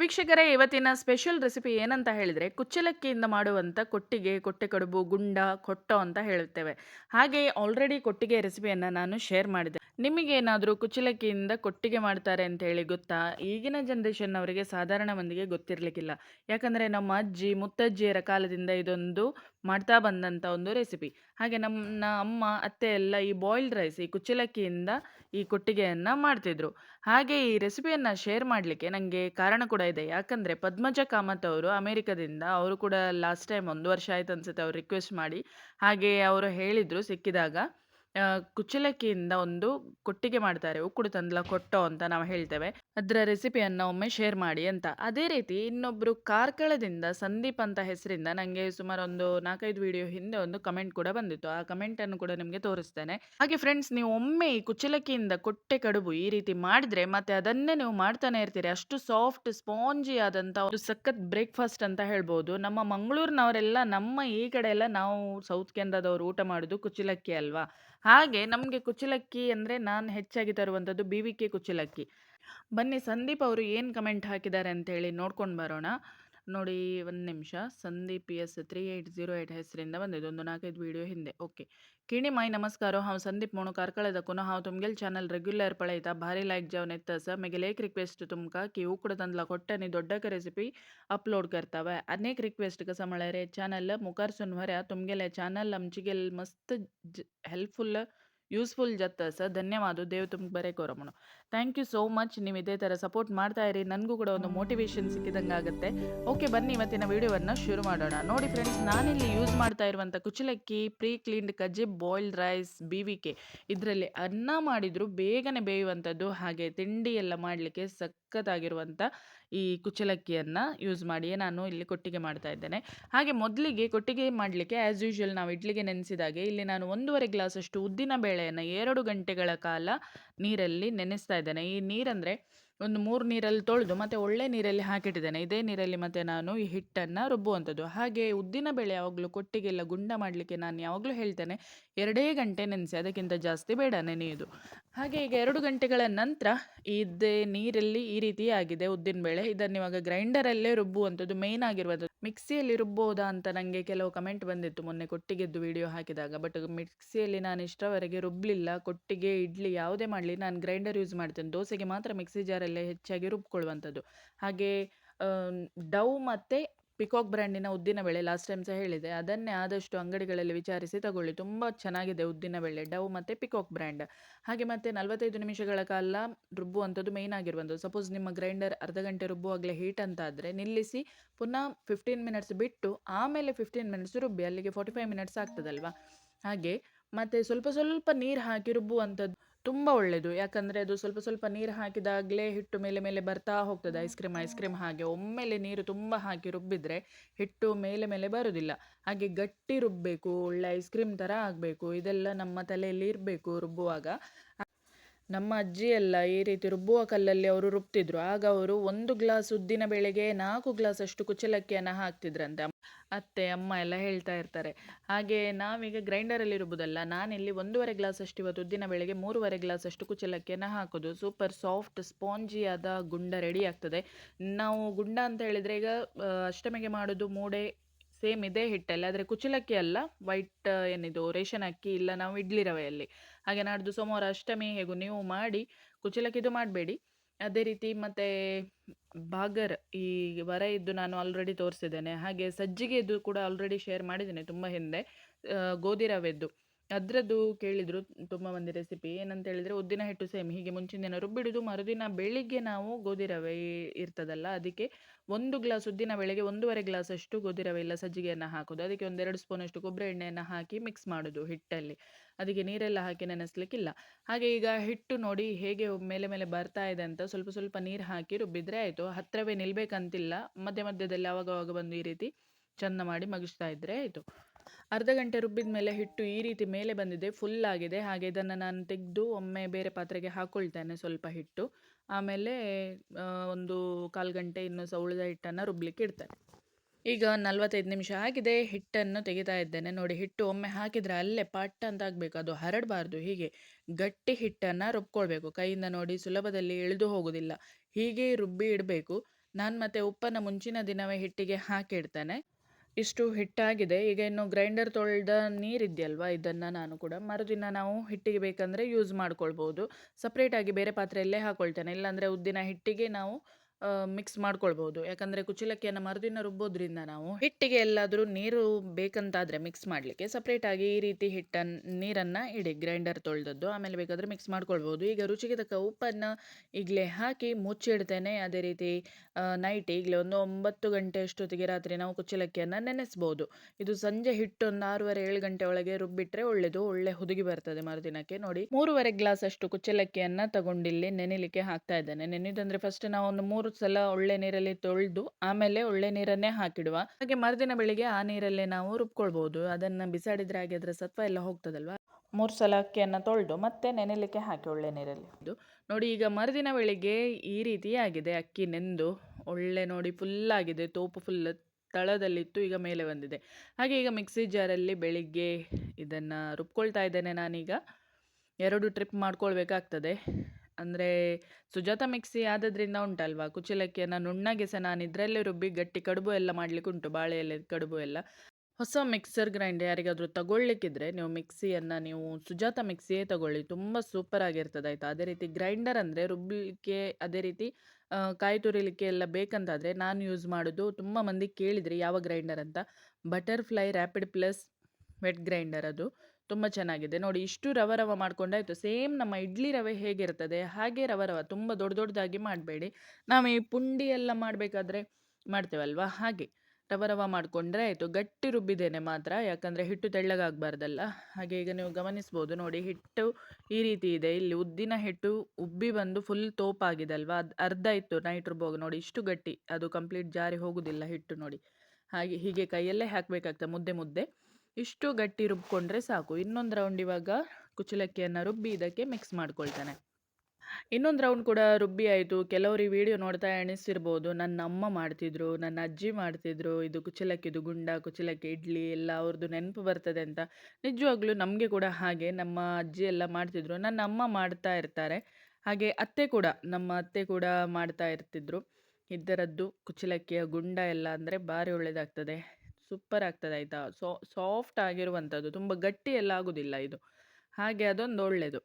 ವೀಕ್ಷಕರೇ, ಇವತ್ತಿನ special recipe ಏನಂತ ಹೇಳಿದರೆ ಕುಚ್ಚಲಕ್ಕಿಯಿಂದ ಮಾಡುವಂಥ ಕೊಟ್ಟಿಗೆ, ಕೊಟ್ಟೆ ಕಡುಬು, ಗುಂಡ, ಕೊಟ್ಟೋ ಅಂತ ಹೇಳುತ್ತೇವೆ. ಹಾಗೆ ಆಲ್ರೆಡಿ ಕೊಟ್ಟಿಗೆ ರೆಸಿಪಿಯನ್ನು ನಾನು ಶೇರ್ ಮಾಡಿದೆ ನಿಮಗೇನಾದರೂ ಕುಚ್ಚಲಕ್ಕಿಯಿಂದ ಕೊಟ್ಟಿಗೆ ಮಾಡ್ತಾರೆ ಅಂತ ಹೇಳಿ ಗೊತ್ತಾ? ಈಗಿನ ಜನ್ರೇಷನ್ ಅವರಿಗೆ ಸಾಧಾರಣ ಮಂದಿಗೆ ಗೊತ್ತಿರಲಿಕ್ಕಿಲ್ಲ. ಯಾಕಂದರೆ ನಮ್ಮ ಅಜ್ಜಿ, ಮುತ್ತಜ್ಜಿಯರ ಕಾಲದಿಂದ ಇದೊಂದು ಮಾಡ್ತಾ ಬಂದಂಥ ಒಂದು ರೆಸಿಪಿ ಹಾಗೆ ನಮ್ಮ ಅಮ್ಮ ಅತ್ತೆ ಎಲ್ಲ ಈ ಬಾಯ್ಲ್ಡ್ ರೈಸ್ ಈ ಕುಚ್ಚಲಕ್ಕಿಯಿಂದ ಈ ಕೊಟ್ಟಿಗೆಯನ್ನು ಮಾಡ್ತಿದ್ರು. ಹಾಗೆ ಈ ರೆಸಿಪಿಯನ್ನು ಶೇರ್ ಮಾಡಲಿಕ್ಕೆ ನನಗೆ ಕಾರಣ ಕೂಡ ಇದೆ. ಯಾಕಂದರೆ ಪದ್ಮಜ ಕಾಮತ್ ಅವರು ಅಮೇರಿಕದಿಂದ, ಅವರು ಕೂಡ ಲಾಸ್ಟ್ ಟೈಮ್ ಒಂದು ವರ್ಷ ಆಯ್ತು ಅನ್ಸುತ್ತೆ ಅವ್ರು ರಿಕ್ವೆಸ್ಟ್ ಮಾಡಿ. ಹಾಗೆ ಅವರು ಹೇಳಿದರು ಸಿಕ್ಕಿದಾಗ ಕುಚ್ಚಲಕ್ಕಿಯಿಂದ ಒಂದು ಕೊಟ್ಟಿಗೆ ಮಾಡ್ತಾರೆ. ಉಕ್ಕುಡು ತಂದ್ಲ ಕೊಟ್ಟೋ ಅಂತ ನಾವು ಹೇಳ್ತೇವೆ. ಅದರ ರೆಸಿಪಿಯನ್ನು ಒಮ್ಮೆ ಶೇರ್ ಮಾಡಿ ಅಂತ. ಅದೇ ರೀತಿ ಇನ್ನೊಬ್ಬರು ಕಾರ್ಕಳದಿಂದ ಸಂದೀಪ್ ಅಂತ ಹೆಸರಿಂದ ನನಗೆ ಸುಮಾರು ಒಂದು ನಾಲ್ಕೈದು ವಿಡಿಯೋ ಹಿಂದೆ ಒಂದು ಕಮೆಂಟ್ ಕೂಡ ಬಂದಿತ್ತು. ಆ ಕಮೆಂಟ್ ಅನ್ನು ಕೂಡ ನಿಮಗೆ ತೋರಿಸ್ತೇನೆ. ಹಾಗೆ ಫ್ರೆಂಡ್ಸ್ ನೀವು ಒಮ್ಮೆ ಈ ಕುಚ್ಚಲಕ್ಕಿಯಿಂದ ಕೊಟ್ಟೆ ಕಡುಬು ಈ ರೀತಿ ಮಾಡಿದ್ರೆ ಮತ್ತೆ ಅದನ್ನೇ ನೀವು ಮಾಡ್ತಾನೆ ಇರ್ತೀರಿ. ಅಷ್ಟು ಸಾಫ್ಟ್ ಸ್ಪಾಂಜಿ ಆದಂತ ಒಂದು ಸಖತ್ ಬ್ರೇಕ್ಫಾಸ್ಟ್ ಅಂತ ಹೇಳ್ಬೋದು. ನಮ್ಮ ಮಂಗಳೂರಿನವರೆಲ್ಲ, ನಮ್ಮ ಈ ಕಡೆ ಎಲ್ಲ ನಾವು ಸೌತ್ ಕೇಂದ್ರದವರು ಊಟ ಮಾಡೋದು ಕುಚ್ಚಲಕ್ಕಿ ಅಲ್ವಾ? ಹಾಗೆ ನಮಗೆ ಕುಚ್ಚಲಕ್ಕಿ ಅಂದರೆ ನಾನು ಹೆಚ್ಚಾಗಿ ತರುವಂಥದ್ದು ಬಿ ವಿ ಕೆ ಕುಚ್ಚಲಕ್ಕಿ ಬನ್ನಿ ಸಂದೀಪ್ ಅವರು ಏನು ಕಮೆಂಟ್ ಹಾಕಿದ್ದಾರೆ ಅಂತೇಳಿ ನೋಡ್ಕೊಂಡು ಬರೋಣ. ನೋಡಿ ಒಂದು ನಿಮಿಷ. Sandeep S three eight zero eight ಹೆಸರಿಂದ ಬಂದಿದ್ದು ಒಂದು ನಾಲ್ಕೈದು ವಿಡಿಯೋ ಹಿಂದೆ. ಓಕೆ ಕಿಣಿ ಮೈ ನಮಸ್ಕಾರ. ಹಾವು ಸಂದೀಪ್ ಮೋಣು ಕಾರ್ಕಳದಕ್ಕೂ ಹಾವು ತುಮ್ಗೆಲ್ ಚಾನಲ್ ರೆಗ್ಯುಲರ್ ಪಳೈತ. ಭಾರಿ ಲೈಕ್ ಜಾವ್ ನೆತ್ತ ಸರ್ ಮೇಗೆ ಲೇಕ್ ರಿಕ್ವೆಸ್ಟ್ ತುಮ್ಕ. ಕೀವು ಕೂಡ ತಂದ್ಲ ಕೊಟ್ಟನಿ ದೊಡ್ಡಕ ರೆಸಿಪಿ ಅಪ್ಲೋಡ್ ಕರ್ತವೆ. ಅನೇಕ ರಿಕ್ವೆಸ್ಟ್ ಕಸ ಮಳೆ ಚಾನಲ್ ಮುಖರ್ ಸುನ್ವರ ತುಮ್ಗೆಲೆ ಚಾನಲ್ ಅಮ್ಚಿಗೆಲ್ ಮಸ್ತ್ ಹೆಲ್ಪ್ಫುಲ್ ಯೂಸ್ಫುಲ್ ಜತ್ತ ಸರ್ ಧನ್ಯವಾದ. ದೇವ್ ತುಮ್ಗೆ ಬರೇ ಕೋರಮಣು ಥ್ಯಾಂಕ್ ಯು ಸೋ ಮಚ್. ನೀವು ಇದೇ ಥರ ಸಪೋರ್ಟ್ ಮಾಡ್ತಾ ಇರಿ. ನನಗೂ ಕೂಡ ಒಂದು ಮೋಟಿವೇಶನ್ ಸಿಕ್ಕಿದಂಗೆ ಆಗುತ್ತೆ. ಓಕೆ, ಬನ್ನಿ ಇವತ್ತಿನ ವಿಡಿಯೋವನ್ನು ಶುರು ಮಾಡೋಣ. ನೋಡಿ ಫ್ರೆಂಡ್ಸ್ ನಾನಿಲ್ಲಿ ಯೂಸ್ ಮಾಡ್ತಾ ಇರುವಂಥ ಕುಚಲಕ್ಕಿ pre cleaned ಕಜ್ಜಿ boiled rice B V K ಇದರಲ್ಲಿ ಅನ್ನ ಮಾಡಿದರೂ, ಬೇಗನೆ ಬೇಯುವಂಥದ್ದು, ಹಾಗೆ ತಿಂಡಿ ಎಲ್ಲ ಮಾಡಲಿಕ್ಕೆ ಸಖತ್ತಾಗಿರುವಂಥ ಈ ಕುಚಲಕ್ಕಿಯನ್ನು ಯೂಸ್ ಮಾಡಿಯೇ ನಾನು ಇಲ್ಲಿ ಕೊಟ್ಟಿಗೆ ಮಾಡ್ತಾ ಇದ್ದೇನೆ. ಹಾಗೆ ಮೊದಲಿಗೆ ಕೊಟ್ಟಿಗೆ ಮಾಡಲಿಕ್ಕೆ ಆ್ಯಸ್ ಯೂಶುವಲ್ ನಾವು ಇಡ್ಲಿಗೆ ನೆನೆಸಿದಾಗೆ, ಇಲ್ಲಿ ನಾನು ಒಂದೂವರೆ ಗ್ಲಾಸಷ್ಟು ಉದ್ದಿನ ಬೇಳೆಯನ್ನು ಎರಡು ಗಂಟೆಗಳ ಕಾಲ ನೀರಲ್ಲಿ ನೆನೆಸ್ತಾ ಇದ್ದೇನೆ ಈ ನೀರಂದರೆ ಒಂದು ಮೂರು ನೀರಲ್ಲಿ ತೊಳೆದು ಮತ್ತೆ ಒಳ್ಳೆ ನೀರಲ್ಲಿ ಹಾಕಿಟ್ಟಿದ್ದೇನೆ. ಇದೇ ನೀರಲ್ಲಿ ಮತ್ತೆ ನಾನು ಈ ಹಿಟ್ಟನ್ನು ರುಬ್ಬುವಂಥದ್ದು. ಹಾಗೆ ಉದ್ದಿನ ಬೇಳೆ ಯಾವಾಗಲೂ ಕೊಟ್ಟಿಗೆಲ್ಲ ಗುಂಡ ಮಾಡಲಿಕ್ಕೆ ನಾನು ಯಾವಾಗಲೂ ಹೇಳ್ತೇನೆ. ಎರಡೇ ಗಂಟೆ ನೆನೆಸಿ, ಅದಕ್ಕಿಂತ ಜಾಸ್ತಿ ಬೇಡ ನೆನೆಯೋದು. ಹಾಗೆ ಈಗ ಎರಡು ಗಂಟೆಗಳ ನಂತರ ಇದೇ ನೀರಲ್ಲಿ ಈ ರೀತಿ ಆಗಿದೆ ಉದ್ದಿನಬೇಳೆ ಇದನ್ನು ಇವಾಗ ಗ್ರೈಂಡರಲ್ಲೇ ರುಬ್ಬುವಂಥದ್ದು ಮೇಯ್ನ್ ಆಗಿರುವಂಥದ್ದು. ಮಿಕ್ಸಿಯಲ್ಲಿ ರುಬ್ಬೋದಾ ಅಂತ ನನಗೆ ಕೆಲವು ಕಮೆಂಟ್ ಬಂದಿತ್ತು ಮೊನ್ನೆ ಕೊಟ್ಟಿಗೆದ್ದು ವಿಡಿಯೋ ಹಾಕಿದಾಗ. ಬಟ್ ಮಿಕ್ಸಿಯಲ್ಲಿ ನಾನು ಇಷ್ಟರವರೆಗೆ ರುಬ್ಬಲಿಲ್ಲ ಕೊಟ್ಟಿಗೆ, ಇಡ್ಲಿ ಯಾವುದೇ ಮಾಡಲಿ, ನಾನು ಗ್ರೈಂಡರ್ ಯೂಸ್ ಮಾಡ್ತೇನೆ. ದೋಸೆಗೆ ಮಾತ್ರ ಮಿಕ್ಸಿ ಜಾರಲ್ಲೇ ಹೆಚ್ಚಾಗಿ ರುಬ್ಕೊಳ್ಳುವಂಥದ್ದು. ಹಾಗೆ ಡವ್ ಮತ್ತು ಪಿಕಾಕ್ ಬ್ರ್ಯಾಂಡಿನ ಉದ್ದಿನಬೇಳೆ ಲಾಸ್ಟ್ ಟೈಮ್ ಸಹ ಹೇಳಿದೆ. ಅದನ್ನೇ ಆದಷ್ಟು ಅಂಗಡಿಗಳಲ್ಲಿ ವಿಚಾರಿಸಿ ತಗೊಳ್ಳಿ. ತುಂಬ ಚೆನ್ನಾಗಿದೆ ಉದ್ದಿನಬೇಳೆ ಡವ್ ಮತ್ತು ಪಿಕಾಕ್ ಬ್ರ್ಯಾಂಡ್. ಹಾಗೆ ಮತ್ತು ನಲವತ್ತೈದು ನಿಮಿಷಗಳ ಕಾಲ ರುಬ್ಬುವಂಥದ್ದು ಮೇಯ್ನ್ ಆಗಿರುವಂಥದ್ದು. ಸಪೋಸ್ ನಿಮ್ಮ ಗ್ರೈಂಡರ್ ಅರ್ಧ ಗಂಟೆ ರುಬ್ಬುವಾಗಲೇ ಹೀಟ್ ಅಂತ ಆದರೆ ನಿಲ್ಲಿಸಿ ಪುನಃ ಫಿಫ್ಟೀನ್ ಮಿನಿಟ್ಸ್ ಬಿಟ್ಟು ಆಮೇಲೆ ಫಿಫ್ಟೀನ್ ಮಿನಿಟ್ಸ್ ರುಬ್ಬಿ, ಅಲ್ಲಿಗೆ ಫೋರ್ಟಿ ಫೈವ್ ಮಿನಿಟ್ಸ್ ಆಗ್ತದಲ್ವಾ? ಹಾಗೆ ಮತ್ತು ಸ್ವಲ್ಪ ಸ್ವಲ್ಪ ನೀರು ಹಾಕಿ ರುಬ್ಬುವಂಥದ್ದು. ತುಂಬ ಒಳ್ಳೆಯದು ಯಾಕಂದರೆ ಅದು ಸ್ವಲ್ಪ ಸ್ವಲ್ಪ ನೀರು ಹಾಕಿದಾಗಲೇ ಹಿಟ್ಟು ಮೇಲೆ ಮೇಲೆ ಬರ್ತಾ ಹೋಗ್ತದೆ ಐಸ್ ಕ್ರೀಮ್ ಐಸ್ ಕ್ರೀಮ್ ಹಾಗೆ. ಒಮ್ಮೆಲೆ ನೀರು ತುಂಬ ಹಾಕಿ ರುಬ್ಬಿದರೆ ಹಿಟ್ಟು ಮೇಲೆ ಮೇಲೆ ಬರೋದಿಲ್ಲ. ಹಾಗೆ ಗಟ್ಟಿ ರುಬ್ಬಬೇಕು ಒಳ್ಳೆ ಐಸ್ ಕ್ರೀಮ್ ಥರ ಆಗಬೇಕು. ಇದೆಲ್ಲ ನಮ್ಮ ತಲೆಯಲ್ಲಿ ಇರಬೇಕು ರುಬ್ಬುವಾಗ. ನಮ್ಮ ಅಜ್ಜಿ ಎಲ್ಲ ಈ ರೀತಿ ರುಬ್ಬುವ ಕಲ್ಲಲ್ಲಿ ಅವರು ರುಬ್ತಿದ್ರು. ಆಗ ಅವರು ಒಂದು ಗ್ಲಾಸ್ ಉದ್ದಿನ ಬೇಳೆಗೆ ನಾಲ್ಕು ಗ್ಲಾಸ್ ಅಷ್ಟು ಕುಚ್ಚಲಕ್ಕಿಯನ್ನು ಹಾಕ್ತಿದ್ರಂತೆ. ಅತ್ತೆ, ಅಮ್ಮ ಎಲ್ಲ ಹೇಳ್ತಾ ಇರ್ತಾರೆ. ಹಾಗೆ ನಾವೀಗ ಗ್ರೈಂಡರಲ್ಲಿ ರುಬ್ಬೋದಲ್ಲ, ನಾನಿಲ್ಲಿ ಒಂದೂವರೆ ಗ್ಲಾಸ್ ಅಷ್ಟು ಇವತ್ತು ಉದ್ದಿನ ಬೆಳೆಗೆ ಮೂರುವರೆ ಗ್ಲಾಸ್ ಅಷ್ಟು ಕುಚ್ಚಲಕ್ಕಿಯನ್ನು ಹಾಕೋದು. ಸೂಪರ್ ಸಾಫ್ಟ್ ಸ್ಪಾಂಜಿಯಾದ ಗುಂಡ ರೆಡಿ ಆಗ್ತದೆ. ನಾವು ಗುಂಡ ಅಂತ ಹೇಳಿದರೆ ಈಗ ಅಷ್ಟಮಿಗೆ ಮಾಡೋದು ಮೂಡೆ ಸೇಮ್ ಇದೇ ಹಿಟ್ಟಲ್ಲಿ, ಆದರೆ ಕುಚಲಕ್ಕಿ ಅಲ್ಲ, ವೈಟ್ ಏನಿದು, ರೇಷನ್ ಅಕ್ಕಿ ಇಲ್ಲ, ನಾವು ಇಡ್ಲಿ ರವೆಯಲ್ಲಿ ಹಾಗೆ ನಾಡ್ದು ಸೋಮವಾರ ಅಷ್ಟಮಿ ಹೇಗೂ ನೀವು ಮಾಡಿ, ಕುಚಲಕ್ಕಿದು ಮಾಡಬೇಡಿ. ಅದೇ ರೀತಿ ಮತ್ತೆ ಬಾಗರ್, ಈ ವರ ಇದ್ದು ನಾನು ಆಲ್ರೆಡಿ ತೋರಿಸಿದ್ದೇನೆ. ಹಾಗೆ ಸಜ್ಜಿಗೆದು ಕೂಡ ಆಲ್ರೆಡಿ ಶೇರ್ ಮಾಡಿದ್ದೇನೆ ತುಂಬ ಹಿಂದೆ ಗೋಧಿ ರವೆದ್ದು. ಅದರದ್ದು ಕೇಳಿದರು ತುಂಬ ಮಂದಿ ರೆಸಿಪಿ ಏನಂತ ಹೇಳಿದ್ರೆ ಉದ್ದಿನ ಹಿಟ್ಟು ಸೇಮ್ ಹೀಗೆ ಮುಂಚಿನ ದಿನ ರುಬ್ಬಿಡುದು, ಮರುದಿನ ಬೆಳಿಗ್ಗೆ ನಾವು ಗೋಧಿ ರವೆ ಇರ್ತದಲ್ಲ, ಅದಕ್ಕೆ ಒಂದು ಗ್ಲಾಸ್ ಉದ್ದಿನ ಬೆಳೆಗೆ ಒಂದೂವರೆ ಗ್ಲಾಸ್ ಅಷ್ಟು ಗೋಧಿ ರವೆ ಇಲ್ಲ, ಸಜ್ಜಿಗೆಯನ್ನು ಹಾಕೋದು. ಅದಕ್ಕೆ ಒಂದೆರಡು ಸ್ಪೂನಷ್ಟು ಕೊಬ್ಬರಿ ಎಣ್ಣೆಯನ್ನು ಹಾಕಿ ಮಿಕ್ಸ್ ಮಾಡೋದು ಹಿಟ್ಟಲ್ಲಿ. ಅದಕ್ಕೆ ನೀರೆಲ್ಲ ಹಾಕಿ ನೆನೆಸ್ಲಿಕ್ಕಿಲ್ಲ. ಹಾಗೆ ಈಗ ಹಿಟ್ಟು ನೋಡಿ ಹೇಗೆ ಮೇಲೆ ಮೇಲೆ ಬರ್ತಾ ಇದೆ ಅಂತ ಸ್ವಲ್ಪ ಸ್ವಲ್ಪ ನೀರು ಹಾಕಿ ರುಬ್ಬಿದ್ರೆ ಆಯಿತು. ಹತ್ತಿರವೇ ನಿಲ್ಬೇಕಂತಿಲ್ಲ. ಮಧ್ಯ ಮಧ್ಯದಲ್ಲಿ ಅವಾಗವಾಗ ಬಂದು ಈ ರೀತಿ ಚಂದ ಮಾಡಿ ಮಗಿಸ್ತಾ ಇದ್ರೆ ಆಯಿತು. ಅರ್ಧ ಗಂಟೆ ರುಬ್ಬಿದ ಮೇಲೆ ಹಿಟ್ಟು ಈ ರೀತಿ ಮೇಲೆ ಬಂದಿದೆ ಫುಲ್ ಆಗಿದೆ. ಹಾಗೆ ಇದನ್ನು ನಾನು ತೆಗೆದು ಒಮ್ಮೆ ಬೇರೆ ಪಾತ್ರೆಗೆ ಹಾಕ್ಕೊಳ್ತೇನೆ ಸ್ವಲ್ಪ ಹಿಟ್ಟು. ಆಮೇಲೆ ಒಂದು ಕಾಲು ಗಂಟೆ ಇನ್ನು ಸಹ ಉಳಿದ ಹಿಟ್ಟನ್ನು ರುಬ್ಲಿಕ್ಕೆ ಇಡ್ತೇನೆ. ಈಗ ನಲ್ವತ್ತೈದು ನಿಮಿಷ ಆಗಿದೆ. ಹಿಟ್ಟನ್ನು ತೆಗಿತಾ ಇದ್ದೇನೆ. ನೋಡಿ, ಹಿಟ್ಟು ಒಮ್ಮೆ ಹಾಕಿದರೆ ಅಲ್ಲೇ ಪಟ್ ಅಂತ ಆಗಬೇಕು. ಅದು ಹರಡಬಾರ್ದು. ಹೀಗೆ ಗಟ್ಟಿ ಹಿಟ್ಟನ್ನು ರುಬ್ಕೊಳ್ಬೇಕು. ಕೈಯಿಂದ ನೋಡಿ ಸುಲಭದಲ್ಲಿ ಇಳಿದು ಹೋಗೋದಿಲ್ಲ. ಹೀಗೆ ರುಬ್ಬಿ ಇಡಬೇಕು. ನಾನು ಮತ್ತೆ ಉಪ್ಪನ್ನು ಮುಂಚಿನ ದಿನವೇ ಹಿಟ್ಟಿಗೆ ಹಾಕಿಡ್ತೇನೆ. ಇಷ್ಟು ಹಿಟ್ಟಾಗಿದೆ. ಈಗ ಇನ್ನು ಗ್ರೈಂಡರ್ ತೊಳೆದ ನೀರಿದೆಯಲ್ವಾ? ಇದನ್ನು ನಾನು ಕೂಡ ಮರುದಿನ ನಾವು ಹಿಟ್ಟಿಗೆ ಬೇಕಂದರೆ ಯೂಸ್ ಮಾಡ್ಕೊಳ್ಬೋದು. ಸಪ್ರೇಟಾಗಿ ಬೇರೆ ಪಾತ್ರೆಯಲ್ಲೇ ಹಾಕ್ಕೊಳ್ತೇನೆ ಇಲ್ಲಾಂದರೆ ಉದ್ದಿನ ಹಿಟ್ಟಿಗೆ ನಾವು ಮಿಕ್ಸ್ ಮಾಡ್ಕೊಳ್ಬೋದು. ಯಾಕಂದರೆ ಕುಚ್ಚಲಕ್ಕಿಯನ್ನು ಮರುದಿನ ರುಬ್ಬೋದ್ರಿಂದ ನಾವು ಹಿಟ್ಟಿಗೆ ಎಲ್ಲಾದರೂ ನೀರು ಬೇಕಂತಾದರೆ ಮಿಕ್ಸ್ ಮಾಡಲಿಕ್ಕೆ ಸಪ್ರೇಟಾಗಿ ಈ ರೀತಿ ಹಿಟ್ಟನ್ನು ನೀರನ್ನು ಇಡಿ ಗ್ರೈಂಡರ್ ತೊಳೆದದ್ದು. ಆಮೇಲೆ ಬೇಕಾದರೆ ಮಿಕ್ಸ್ ಮಾಡ್ಕೊಳ್ಬೋದು. ಈಗ ರುಚಿಗೆ ತಕ್ಕ ಉಪ್ಪನ್ನು ಈಗಲೇ ಹಾಕಿ ಮುಚ್ಚಿಡ್ತೇನೆ. ಅದೇ ರೀತಿ ನೈಟ್ ಈಗಲೇ ಒಂದು ಒಂಬತ್ತು ಗಂಟೆ ಅಷ್ಟೊತ್ತಿಗೆ ರಾತ್ರಿ ನಾವು ಕುಚ್ಚಲಕ್ಕಿಯನ್ನು ನೆನೆಸ್ಬೋದು. ಇದು ಸಂಜೆ ಹಿಟ್ಟು ಒಂದು ಆರೂವರೆ, ಏಳು ಗಂಟೆ ಒಳಗೆ ರುಬ್ಬಿಟ್ರೆ ಒಳ್ಳೆಯದು ಒಳ್ಳೆ ಹುದುಗಿ ಬರ್ತದೆ ಮರುದಿನಕ್ಕೆ. ನೋಡಿ, ಮೂರುವರೆ ಗ್ಲಾಸ್ ಅಷ್ಟು ಕುಚ್ಚಲಕ್ಕಿಯನ್ನು ತಗೊಂಡಿಲ್ಲಿ ನೆನೆಲಿಕ್ಕೆ ಹಾಕ್ತಾ ಇದ್ದೇನೆ. ನೆನೆದಂದ್ರೆ ಫಸ್ಟ್ ನಾವು ಒಂದು ಮೂರು ಸಲ ಒಳ್ಳೆ ನೀರಲ್ಲಿ ತೊಳೆದು, ಆಮೇಲೆ ಒಳ್ಳೆ ನೀರನ್ನೇ ಹಾಕಿಡುವ. ಹಾಗೆ ಮರುದಿನ ಬೆಳಿಗ್ಗೆ ಆ ನೀರಲ್ಲೇ ನಾವು ರುಬ್ಕೊಳ್ಬಹುದು ಅದನ್ನ ಬಿಸಾಡಿದ್ರೆ ಹಾಗೆ ಅದರ ಸತ್ವ ಎಲ್ಲ ಹೋಗ್ತದಲ್ವಾ? ಮೂರು ಸಲ ಅಕ್ಕಿಯನ್ನು ತೊಳೆದು ಮತ್ತೆ ನೆನೆಲಿಕ್ಕೆ ಹಾಕಿ ಒಳ್ಳೆ ನೀರಲ್ಲಿ. ಇದು ನೋಡಿ ಈಗ ಮರುದಿನ ಬೆಳಿಗ್ಗೆ ಈ ರೀತಿ ಆಗಿದೆ. ಅಕ್ಕಿ ನೆಂದು ಒಳ್ಳೆ ನೋಡಿ ಫುಲ್ ಆಗಿದೆ. ತೋಪು ಫುಲ್ ತಳದಲ್ಲಿತ್ತು, ಈಗ ಮೇಲೆ ಬಂದಿದೆ. ಹಾಗೆ ಈಗ ಮಿಕ್ಸಿ ಜಾರಲ್ಲಿ ಬೆಳಿಗ್ಗೆ ಇದನ್ನು ರುಬ್ಕೊಳ್ತಾ ಇದ್ದೇನೆ ನಾನೀಗ. ಎರಡು ಟ್ರಿಪ್ ಮಾಡ್ಕೊಳ್ಬೇಕಾಗ್ತದೆ. ಅಂದರೆ ಸುಜಾತ ಮಿಕ್ಸಿ ಆದದ್ರಿಂದ ಉಂಟಲ್ವಾ? ಕುಚ್ಚಲಕ್ಕಿಯನ್ನು ನುಣ್ಣಗೆ ಸಹ ನಾನು ಇದರಲ್ಲೇ ರುಬ್ಬಿ ಗಟ್ಟಿ ಕಡುಬು ಎಲ್ಲ ಮಾಡಲಿಕ್ಕೆ ಉಂಟು, ಬಾಳೆ ಎಲೆ ಕಡುಬು ಎಲ್ಲ. ಹೊಸ ಮಿಕ್ಸರ್ ಗ್ರೈಂಡರ್ ಯಾರಿಗಾದರೂ ತಗೊಳ್ಳಿಕ್ಕಿದ್ರೆ ನೀವು ಮಿಕ್ಸಿಯನ್ನು ನೀವು ಸುಜಾತ ಮಿಕ್ಸಿಯೇ ತಗೊಳ್ಳಿ. ತುಂಬ ಸೂಪರ್ ಆಗಿರ್ತದೆ ಆಯಿತಾ? ಅದೇ ರೀತಿ ಗ್ರೈಂಡರ್ ಅಂದರೆ ರುಬ್ಬಲಿಕ್ಕೆ ಅದೇ ರೀತಿ ಕಾಯಿ ತುರಿಲಿಕ್ಕೆ ಎಲ್ಲ ಬೇಕಂತಾದರೆ ನಾನು ಯೂಸ್ ಮಾಡೋದು. ತುಂಬ ಮಂದಿ ಕೇಳಿದ್ರಿ ಯಾವ ಗ್ರೈಂಡರ್ ಅಂತ. Butterfly rapid plus wet grinder ಅದು. ತುಂಬ ಚೆನ್ನಾಗಿದೆ. ನೋಡಿ ಇಷ್ಟು ರವ ರವ ಮಾಡ್ಕೊಂಡಾಯ್ತು ಸೇಮ್ ನಮ್ಮ ಇಡ್ಲಿ ರವೆ ಹೇಗಿರ್ತದೆ, ಹಾಗೆ ರವ ರವ ತುಂಬ ದೊಡ್ಡ ದೊಡ್ಡದಾಗಿ ಮಾಡಬೇಡಿ. ನಾವು ಈ ಪುಂಡಿ ಎಲ್ಲ ಮಾಡಬೇಕಾದ್ರೆ ಮಾಡ್ತೇವಲ್ವ? ಹಾಗೆ ರವ ರವ ಮಾಡಿಕೊಂಡ್ರೆ ಆಯಿತು. ಗಟ್ಟಿ ರುಬ್ಬಿದ್ದೇನೆ ಮಾತ್ರ. ಯಾಕಂದರೆ ಹಿಟ್ಟು ತೆಳ್ಳಗಾಗಬಾರ್ದಲ್ಲ. ಹಾಗೆ ಈಗ ನೀವು ಗಮನಿಸ್ಬೋದು, ನೋಡಿ ಹಿಟ್ಟು ಈ ರೀತಿ ಇದೆ. ಇಲ್ಲಿ ಉದ್ದಿನ ಹಿಟ್ಟು ಉಬ್ಬಿ ಬಂದು ಫುಲ್ ತೋಪಾಗಿದೆ ಅಲ್ವಾ ಅದು ಅರ್ಧ ಇತ್ತು ನೈಟ್ ರುಬ್ಬೋಗ ನೋಡಿ ಇಷ್ಟು ಗಟ್ಟಿ. ಅದು ಕಂಪ್ಲೀಟ್ ಜಾರಿ ಹೋಗುವುದಿಲ್ಲ ಹಿಟ್ಟು ನೋಡಿ. ಹಾಗೆ ಹೀಗೆ ಕೈಯಲ್ಲೇ ಹಾಕಬೇಕಾಗ್ತದೆ, ಮುದ್ದೆ ಮುದ್ದೆ. ಇಷ್ಟು ಗಟ್ಟಿ ರುಬ್ಕೊಂಡ್ರೆ ಸಾಕು. ಇನ್ನೊಂದು ರೌಂಡ್ ಇವಾಗ ಕುಚ್ಚಲಕ್ಕಿಯನ್ನು ರುಬ್ಬಿ ಇದಕ್ಕೆ ಮಿಕ್ಸ್ ಮಾಡ್ಕೊಳ್ತಾನೆ. ಇನ್ನೊಂದು ರೌಂಡ್ ಕೂಡ ರುಬ್ಬಿ ಆಯಿತು. ಕೆಲವರು ಈ ವಿಡಿಯೋ ನೋಡ್ತಾ ಎಣಿಸಿರ್ಬೋದು. ನನ್ನ ಅಮ್ಮ ಮಾಡ್ತಿದ್ರು ನನ್ನ ಅಜ್ಜಿ ಮಾಡ್ತಿದ್ರು. ಇದು ಕುಚಲಕ್ಕಿದು ಗುಂಡ ಕುಚಲಕ್ಕಿ ಇಡ್ಲಿ ಎಲ್ಲ ಅವ್ರದ್ದು ನೆನಪು ಬರ್ತದೆ ಅಂತ. ನಿಜವಾಗ್ಲೂ ನಮಗೆ ಕೂಡ ಹಾಗೆ. ನಮ್ಮ ಅಜ್ಜಿ ಎಲ್ಲ ಮಾಡ್ತಿದ್ರು. ನನ್ನ ಅಮ್ಮ ಮಾಡ್ತಾ ಇರ್ತಾರೆ. ಹಾಗೆ ಅತ್ತೆ ಕೂಡ, ನಮ್ಮ ಅತ್ತೆ ಕೂಡ ಮಾಡ್ತಾ ಇರ್ತಿದ್ರು. ಇದರದ್ದು ಕುಚ್ಚಲಕ್ಕಿಯ ಗುಂಡ ಎಲ್ಲ ಅಂದರೆ ಭಾರಿ ಒಳ್ಳೆಯದಾಗ್ತದೆ ಸೂಪರ್ ಆಗ್ತದೆ ಆಯಿತಾ? ಸೊ, ಸಾಫ್ಟ್ ಆಗಿರುವಂಥದ್ದು, ತುಂಬ ಗಟ್ಟಿ ಎಲ್ಲ ಆಗೋದಿಲ್ಲ ಇದು. ಹಾಗೆ ಅದೊಂದು ಒಳ್ಳೆಯದು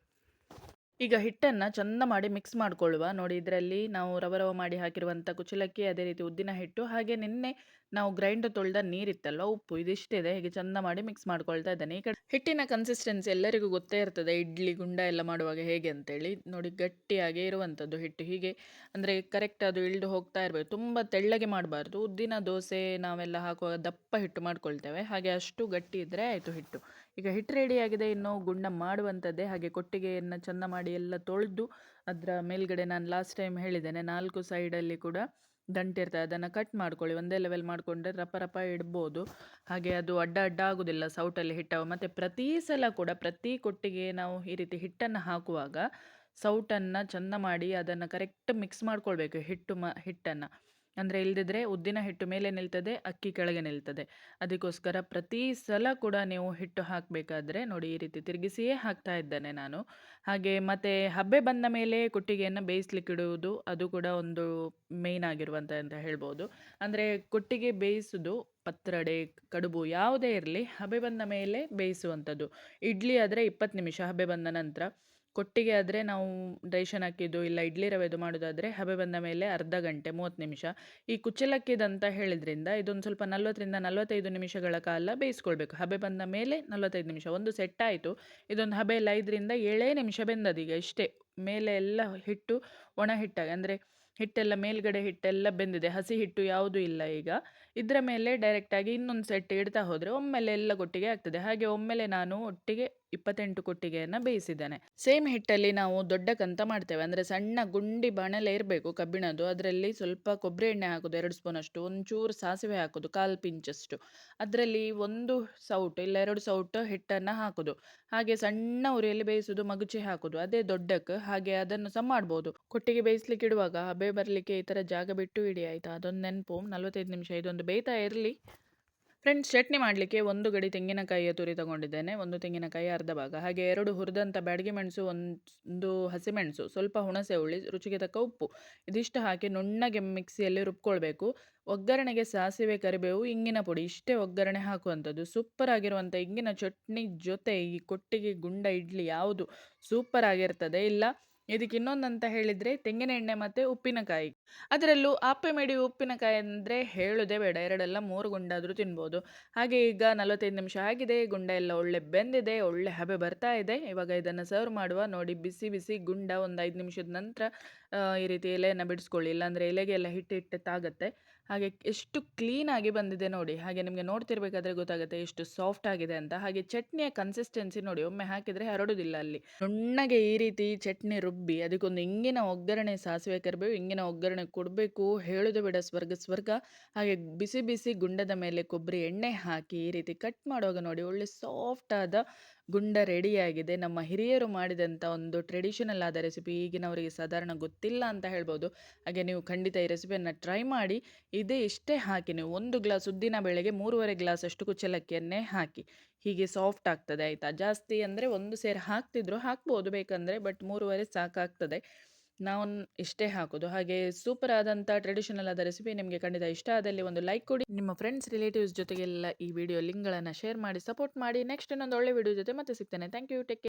ಈಗ ಹಿಟ್ಟನ್ನು ಚಂದ ಮಾಡಿ ಮಿಕ್ಸ್ ಮಾಡ್ಕೊಳ್ಳುವ. ನೋಡಿ, ಇದರಲ್ಲಿ ನಾವು ರವ ರವ ಮಾಡಿ ಹಾಕಿರುವಂಥ ಕುಚಲಕ್ಕಿ ಅದೇ ರೀತಿ ಉದ್ದಿನ ಹಿಟ್ಟು, ಹಾಗೆ ನಿನ್ನೆ ನಾವು ಗ್ರೈಂಡ್ ತೊಳೆದ ನೀರಿತ್ತಲ್ಲ, ಉಪ್ಪು ಇದಿಷ್ಟಿದೆ, ಹೀಗೆ ಚಂದ ಮಾಡಿ ಮಿಕ್ಸ್ ಮಾಡ್ಕೊಳ್ತಾ ಇದ್ದೇನೆ. ಈ ಕಡೆ ಹಿಟ್ಟಿನ ಕನ್ಸಿಸ್ಟೆನ್ಸಿ ಎಲ್ಲರಿಗೂ ಗೊತ್ತೇ ಇರ್ತದೆ, ಇಡ್ಲಿ, ಗುಂಡ ಎಲ್ಲ ಮಾಡುವಾಗ ಹೇಗೆ ಅಂತೇಳಿ. ನೋಡಿ ಗಟ್ಟಿಯಾಗಿ ಇರುವಂಥದ್ದು ಹಿಟ್ಟು. ಹೀಗೆ ಅಂದರೆ ಕರೆಕ್ಟ್ ಅದು ಇಳಿದು ಹೋಗ್ತಾ ಇರಬೇಕು ತುಂಬ ತೆಳ್ಳಗೆ ಮಾಡಬಾರ್ದು. ಉದ್ದಿನ ದೋಸೆ ನಾವೆಲ್ಲ ಹಾಕುವಾಗ ದಪ್ಪ ಹಿಟ್ಟು ಮಾಡ್ಕೊಳ್ತೇವೆ. ಹಾಗೆ ಅಷ್ಟು ಗಟ್ಟಿ ಇದ್ದರೆ ಆಯಿತು ಹಿಟ್ಟು. ಈಗ ಹಿಟ್ಟು ರೆಡಿಯಾಗಿದೆ ಇನ್ನು ಗುಂಡ ಮಾಡುವಂಥದ್ದೇ ಹಾಗೆ ಕೊಟ್ಟಿಗೆಯನ್ನು ಚಂದ ಮಾಡಿ ಎಲ್ಲ ತೊಳೆದು, ಅದರ ಮೇಲ್ಗಡೆ ನಾನು ಲಾಸ್ಟ್ ಟೈಮ್ ಹೇಳಿದ್ದೇನೆ, ನಾಲ್ಕು ಸೈಡಲ್ಲಿ ಕೂಡ ದಂಟಿರ್ತದೆ ಅದನ್ನು ಕಟ್ ಮಾಡ್ಕೊಳ್ಳಿ, ಒಂದೇ ಲೆವೆಲ್ ಮಾಡಿಕೊಂಡ್ರೆ ರಪ ರಪ ಇಡ್ಬೋದು. ಹಾಗೆ ಅದು ಅಡ್ಡ ಅಡ್ಡ ಆಗೋದಿಲ್ಲ ಸೌಟಲ್ಲಿ ಹಿಟ್ಟವು. ಮತ್ತು ಪ್ರತಿ ಸಲ ಕೂಡ, ಪ್ರತಿ ಕೊಟ್ಟಿಗೆ ನಾವು ಈ ರೀತಿ ಹಿಟ್ಟನ್ನು ಹಾಕುವಾಗ ಸೌಟನ್ನು ಚಂದ ಮಾಡಿ ಅದನ್ನು ಕರೆಕ್ಟ್ ಮಿಕ್ಸ್ ಮಾಡ್ಕೊಳ್ಬೇಕು ಹಿಟ್ಟು ಮ, ಹಿಟ್ಟನ್ನು. ಅಂದರೆ ಇಲ್ಲದಿದ್ದರೆ ಉದ್ದಿನ ಹಿಟ್ಟು ಮೇಲೆ ನಿಲ್ತದೆ, ಅಕ್ಕಿ ಕೆಳಗೆ ನಿಲ್ತದೆ. ಅದಕ್ಕೋಸ್ಕರ ಪ್ರತಿ ಸಲ ಕೂಡ ನೀವು ಹಿಟ್ಟು ಹಾಕಬೇಕಾದ್ರೆ ನೋಡಿ ಈ ರೀತಿ ತಿರುಗಿಸಿಯೇ ಹಾಕ್ತಾ ಇದ್ದೇನೆ ನಾನು. ಹಾಗೆ ಮತ್ತು ಹಬ್ಬೆ ಬಂದ ಮೇಲೆ ಕೊಟ್ಟಿಗೆಯನ್ನು ಬೇಯಿಸ್ಲಿಕ್ಕಿಡುವುದು ಅದು ಕೂಡ ಒಂದು ಮೇಯ್ನ್ ಆಗಿರುವಂಥ ಅಂತ ಹೇಳ್ಬೋದು. ಅಂದರೆ ಕೊಟ್ಟಿಗೆ ಬೇಯಿಸೋದು, ಪತ್ರಡೆ, ಕಡುಬು ಯಾವುದೇ ಇರಲಿ ಹಬೆ ಬಂದ ಮೇಲೆ ಬೇಯಿಸುವಂಥದ್ದು. ಇಡ್ಲಿ ಆದರೆ ಇಪ್ಪತ್ತು ನಿಮಿಷ ಹಬೆ ಬಂದ ನಂತರ. ಕೊಟ್ಟಿಗೆ ಆದರೆ ನಾವು ರೇಷನ್ ಹಾಕಿದ್ದು ಇಲ್ಲ ಇಡ್ಲಿ ರವೆದು ಮಾಡೋದಾದರೆ ಹಬೆ ಬಂದ ಮೇಲೆ ಅರ್ಧ ಗಂಟೆ, ಮೂವತ್ತು ನಿಮಿಷ. ಈ ಕುಚ್ಚಲಕ್ಕಿದಂತ ಹೇಳಿದ್ರಿಂದ ಇದೊಂದು ಸ್ವಲ್ಪ ನಲ್ವತ್ತರಿಂದ ನಲವತ್ತೈದು ನಿಮಿಷಗಳ ಕಾಲ ಬೇಯಿಸ್ಕೊಳ್ಬೇಕು. ಹಬೆ ಬಂದ ಮೇಲೆ ನಲ್ವತ್ತೈದು ನಿಮಿಷ. ಒಂದು ಸೆಟ್ ಆಯಿತು. ಇದೊಂದು ಹಬೆ ಎಲ್ಲ ಐದರಿಂದ ಏಳೇ ನಿಮಿಷ ಬೆಂದದೀಗ ಇಷ್ಟೇ. ಮೇಲೆ ಎಲ್ಲ ಹಿಟ್ಟು, ಒಣ ಹಿಟ್ಟಾಗಿ ಅಂದರೆ ಹಿಟ್ಟೆಲ್ಲ ಮೇಲ್ಗಡೆ ಹಿಟ್ಟೆಲ್ಲ ಬೆಂದಿದೆ. ಹಸಿ ಹಿಟ್ಟು ಯಾವುದೂ ಇಲ್ಲ ಈಗ. ಇದರ ಮೇಲೆ ಡೈರೆಕ್ಟಾಗಿ ಇನ್ನೊಂದು ಸೆಟ್ ಇಡ್ತಾ ಹೋದರೆ ಒಮ್ಮೆಲೆ ಎಲ್ಲ ಕೊಟ್ಟಿಗೆ ಆಗ್ತದೆ. ಹಾಗೆ ಒಮ್ಮೆಲೆ ನಾನು ಒಟ್ಟಿಗೆ ಇಪ್ಪತ್ತೆಂಟು ಕೊಟ್ಟಿಗೆಯನ್ನು ಬೇಯಿಸಿದ್ದೇನೆ. ಸೇಮ್ ಹಿಟ್ಟಲ್ಲಿ ನಾವು ದೊಡ್ಡ ಕಂತ ಮಾಡ್ತೇವೆ. ಅಂದರೆ ಸಣ್ಣ ಗುಂಡಿ ಬಾಣಲೆ ಇರಬೇಕು ಕಬ್ಬಿಣದ್ದು. ಅದರಲ್ಲಿ ಸ್ವಲ್ಪ ಕೊಬ್ಬರಿ ಎಣ್ಣೆ ಹಾಕೋದು, ಎರಡು ಸ್ಪೂನ್ ಅಷ್ಟು ಒಂಚೂರು ಸಾಸಿವೆ ಹಾಕೋದು, ಕಾಲು ಪಿಂಚಷ್ಟು. ಅದರಲ್ಲಿ ಒಂದು ಸೌಟು, ಇಲ್ಲ ಎರಡು ಸೌಟು ಹಿಟ್ಟನ್ನು ಹಾಕೋದು. ಹಾಗೆ ಸಣ್ಣ ಉರಿಯಲ್ಲಿ ಬೇಯಿಸೋದು, ಮಗುಚಿ ಹಾಕೋದು. ಅದೇ ದೊಡ್ಡಕ್ಕೆ ಹಾಗೆ ಅದನ್ನು ಸಹ ಮಾಡ್ಬೋದು. ಕೊಟ್ಟಿಗೆ ಬೇಯಿಸ್ಲಿಕ್ಕೆ ಇಡುವಾಗ, ಹಬೆ ಬರಲಿಕ್ಕೆ ಈ ಥರ ಜಾಗ ಬಿಟ್ಟು ಇಡಿ ಆಯಿತಾ? ಅದೊಂದು ನೆನಪು. ನಲವತ್ತೈದು ನಿಮಿಷ ಇದೊಂದು ಬೇಯ್ತಾ ಇರಲಿ. ಫ್ರೆಂಡ್ಸ್, ಚಟ್ನಿ ಮಾಡಲಿಕ್ಕೆ ಒಂದು ಗಡಿ ತೆಂಗಿನಕಾಯಿಯ ತುರಿ ತಗೊಂಡಿದ್ದೇನೆ. ಒಂದು ತೆಂಗಿನಕಾಯಿ, ಅರ್ಧ ಭಾಗ. ಹಾಗೆ ಎರಡು ಹುರಿದಂಥ ಬ್ಯಾಡಗಿ ಮೆಣಸು, ಒಂದು ಹಸಿಮೆಣಸು ಸ್ವಲ್ಪ ಹುಣಸೆ ಹುಳಿ, ರುಚಿಗೆ ತಕ್ಕ ಉಪ್ಪು. ಇದಿಷ್ಟು ಹಾಕಿ ನುಣ್ಣಗೆ ಮಿಕ್ಸಿಯಲ್ಲಿ ರುಬ್ಕೊಳ್ಬೇಕು. ಒಗ್ಗರಣೆಗೆ ಸಾಸಿವೆ, ಕರಿಬೇವು, ಇಂಗಿನ ಪುಡಿ, ಇಷ್ಟೇ ಒಗ್ಗರಣೆ ಹಾಕುವಂಥದ್ದು. ಸೂಪರ್ ಆಗಿರುವಂಥ ಇಂಗಿನ ಚಟ್ನಿ ಜೊತೆ ಈ ಕೊಟ್ಟಿಗೆ ಗುಂಡ ಇಡ್ಲಿ ಯಾವುದು ಸೂಪರ್ ಆಗಿರ್ತದೆ. ಇಲ್ಲ ಇದಕ್ಕೆ ಇನ್ನೊಂದಂತ ಹೇಳಿದರೆ ತೆಂಗಿನ ಎಣ್ಣೆ ಮತ್ತು ಉಪ್ಪಿನಕಾಯಿ. ಅದರಲ್ಲೂ ಆಪೆ ಮೇಡಿ ಉಪ್ಪಿನಕಾಯಿ ಅಂದರೆ ಹೇಳೋದೇ ಬೇಡ, ಎರಡೆಲ್ಲ ಮೂರು ಗುಂಡಾದರೂ ತಿನ್ಬೋದು. ಹಾಗೆ ಈಗ ನಲವತ್ತೈದು ನಿಮಿಷ ಆಗಿದೆ, ಗುಂಡ ಎಲ್ಲ ಒಳ್ಳೆ ಬೆಂದಿದೆ, ಒಳ್ಳೆ ಹಬೆ ಬರ್ತಾ ಇದೆ. ಇವಾಗ ಇದನ್ನು ಸರ್ವ್ ಮಾಡುವ, ನೋಡಿ ಬಿಸಿ ಬಿಸಿ ಗುಂಡ ಒಂದು ಐದು ನಿಮಿಷದ ನಂತರ ಈ ರೀತಿ ಎಲೆಯನ್ನು ಬಿಡಿಸ್ಕೊಳ್ಳಿ. ಇಲ್ಲಾಂದರೆ ಎಲೆಗೆ ಎಲ್ಲ ಹಿಟ್ಟು ಹಿಟ್ಟು ತಾಗುತ್ತೆ. ಹಾಗೆ ಎಷ್ಟು ಕ್ಲೀನಾಗಿ ಬಂದಿದೆ ನೋಡಿ. ಹಾಗೆ ನಿಮಗೆ ನೋಡ್ತಿರ್ಬೇಕಾದ್ರೆ ಗೊತ್ತಾಗುತ್ತೆ ಎಷ್ಟು ಸಾಫ್ಟ್ ಆಗಿದೆ ಅಂತ. ಹಾಗೆ ಚಟ್ನಿಯ ಕನ್ಸಿಸ್ಟೆನ್ಸಿ ನೋಡಿ, ಒಮ್ಮೆ ಹಾಕಿದರೆ ಹರಡುದಿಲ್ಲ ಅಲ್ಲಿ. ನುಣ್ಣಗೆ ಈ ರೀತಿ ಚಟ್ನಿ ರುಬ್ಬಿ, ಅದಕ್ಕೊಂದು ಇಂಗಿನ ಒಗ್ಗರಣೆ ಸಾಸಿವೆ ಕರಿಬೇವು, ಇಂಗಿನ ಒಗ್ಗರಣೆ ಕೊಡಬೇಕು, ಹೇಳೋದು ಬೇಡ ಸ್ವರ್ಗ ಸ್ವರ್ಗ. ಹಾಗೆ ಬಿಸಿ ಬಿಸಿ ಗುಂಡದ ಮೇಲೆ ಕೊಬ್ಬರಿ ಎಣ್ಣೆ ಹಾಕಿ ಈ ರೀತಿ ಕಟ್ ಮಾಡುವಾಗ ನೋಡಿ ಒಳ್ಳೆ ಸಾಫ್ಟ್ ಆದ ಗುಂಡ ರೆಡಿಯಾಗಿದೆ. ನಮ್ಮ ಹಿರಿಯರು ಮಾಡಿದಂಥ ಒಂದು ಟ್ರೆಡಿಷನಲ್ ಆದ ರೆಸಿಪಿ ಈಗಿನವರಿಗೆ ಸಾಧಾರಣ ಗೊತ್ತಿಲ್ಲ ಅಂತ ಹೇಳ್ಬೋದು. ಹಾಗೆ ನೀವು ಖಂಡಿತ ಈ ರೆಸಿಪಿಯನ್ನು ಟ್ರೈ ಮಾಡಿ, ಇದೇ ಇಷ್ಟೇ ಹಾಕಿ, ನೀವು ಒಂದು ಗ್ಲಾಸ್ ಉದ್ದಿನ ಬೇಳೆಗೆ ಮೂರುವರೆ ಗ್ಲಾಸ್ ಅಷ್ಟು ಕುಚ್ಚಲಕ್ಕಿಯನ್ನೇ ಹಾಕಿ. ಹೀಗೆ ಸಾಫ್ಟ್ ಆಗ್ತದೆ, ಆಯಿತಾ? ಜಾಸ್ತಿ ಅಂದರೆ ಒಂದು ಸೇರು ಹಾಕ್ತಿದ್ರು ಹಾಕ್ಬೋದು, ಬೇಕಂದರೆ ಬಟ್ ಮೂರುವರೆ ಸಾಕಾಗ್ತದೆ. ನಾವು ಇಷ್ಟೇ ಹಾಕೋದು. ಹಾಗೆ ಸೂಪರ್ ಆದಂಥ ಟ್ರೆಡಿಷನಲ್ ಆದ ರೆಸಿಪಿ ನಿಮಗೆ ಖಂಡಿತ ಇಷ್ಟ ಆದಲ್ಲಿ ಒಂದು ಲೈಕ್ ಕೊಡಿ. ನಿಮ್ಮ ಫ್ರೆಂಡ್ಸ್, ರಿಲೇಟಿವ್ಸ್ ಜೊತೆಗೆಲ್ಲ ಈ ವಿಡಿಯೋ ಲಿಂಕ್ಗಳನ್ನು ಶೇರ್ ಮಾಡಿ, ಸಪೋರ್ಟ್ ಮಾಡಿ. ನೆಕ್ಸ್ಟ್ ಇನ್ನೊಂದು ಒಳ್ಳೆ ವಿಡಿಯೋ ಜೊತೆ ಮತ್ತೆ ಸಿಗ್ತೇನೆ. Thank you, take